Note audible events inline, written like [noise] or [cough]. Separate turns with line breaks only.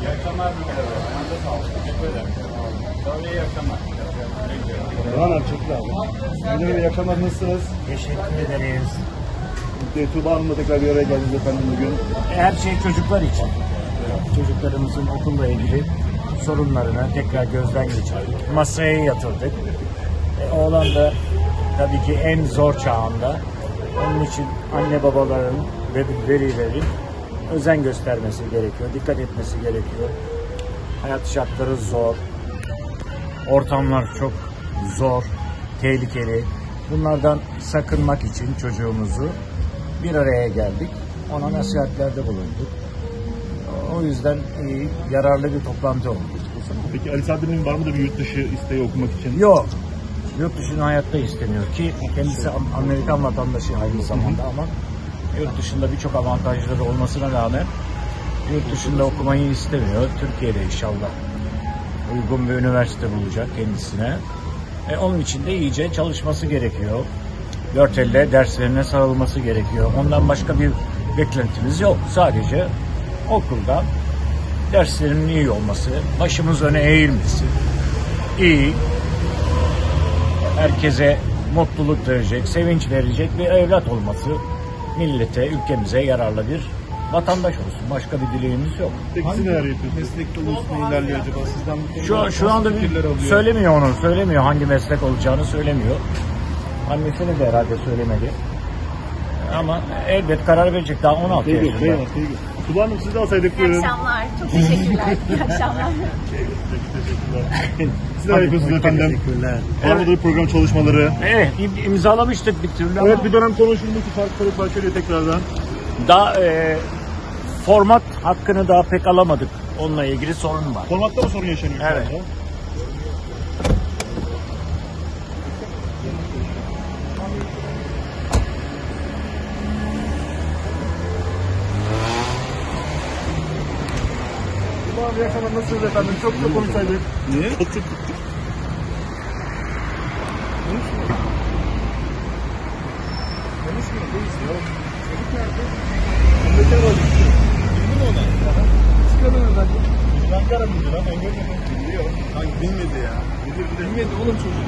İyi akşamlar Teşekkür ederim. Tabii iyi akşamlar.
Burhan abi çok Teşekkür ederiz.
Ee, Tuğba tekrar bir araya geldiniz efendim bugün.
Her şey çocuklar için. Çocuklarımızın okulla ilgili sorunlarını tekrar gözden geçirdik. Masaya yatırdık. E, oğlan da tabii ki en zor çağında. Onun için anne babaların ve velilerin özen göstermesi gerekiyor. Dikkat etmesi gerekiyor. Hayat şartları zor. Ortamlar çok zor, tehlikeli. Bunlardan sakınmak için çocuğumuzu bir araya geldik. Ona nasihatlerde bulunduk. O yüzden iyi, yararlı bir toplantı oldu.
Peki Ali Saadet'in var mı da bir yurt dışı isteği okumak için?
Yok. Yurt dışında hayatta istemiyor ki kendisi Am- Amerikan vatandaşı aynı zamanda ama yurt dışında birçok avantajları olmasına rağmen yurt dışında okumayı istemiyor. Türkiye'de inşallah uygun bir üniversite bulacak kendisine. E, onun için de iyice çalışması gerekiyor. Dört elle derslerine sarılması gerekiyor. Ondan başka bir beklentimiz yok. Sadece okulda derslerinin iyi olması, başımız öne eğilmesi, iyi, herkese mutluluk verecek, sevinç verecek bir evlat olması millete, ülkemize yararlı bir vatandaş olsun. Başka bir dileğimiz yok.
Peki siz neler yapıyorsunuz?
meslek konusunda ilerliyor acaba? Sizden bu
Şu,
konuda
şu anda
nasıl
bir
fikirler alıyor?
söylemiyor onu, söylemiyor hangi meslek olacağını söylemiyor. Annesine de herhalde söylemedi. Ama elbet karar verecek daha 16
Peki,
yaşında.
peki, peki. Hanım siz de alsaydık
İyi akşamlar. Çok teşekkürler. İyi akşamlar. [laughs]
Siz neler yapıyorsunuz efendim?
Teşekkürler.
Var mıdır program çalışmaları?
Evet, im- imzalamıştık bir türlü ama
Evet bir dönem konuşuldu ki farklılık başlıyor tekrardan.
daha e, format hakkını daha pek alamadık. Onunla ilgili sorun var.
Formatta mı sorun yaşanıyor şu
Evet.
anda? Hanım iyi akşamlar nasılsınız efendim? Çok çok konuşsaydık.
Niye?
Çok çok
Konuşmuyor, değilsin. Çocuk nerede?
Bekar var.
Bildin mi ona? Çıkarın özellikle.
Ankara mıydı lan? Ben görmedim.
Biliyor. Hangi bilmedi ya? Bilmedi oğlum çocuk.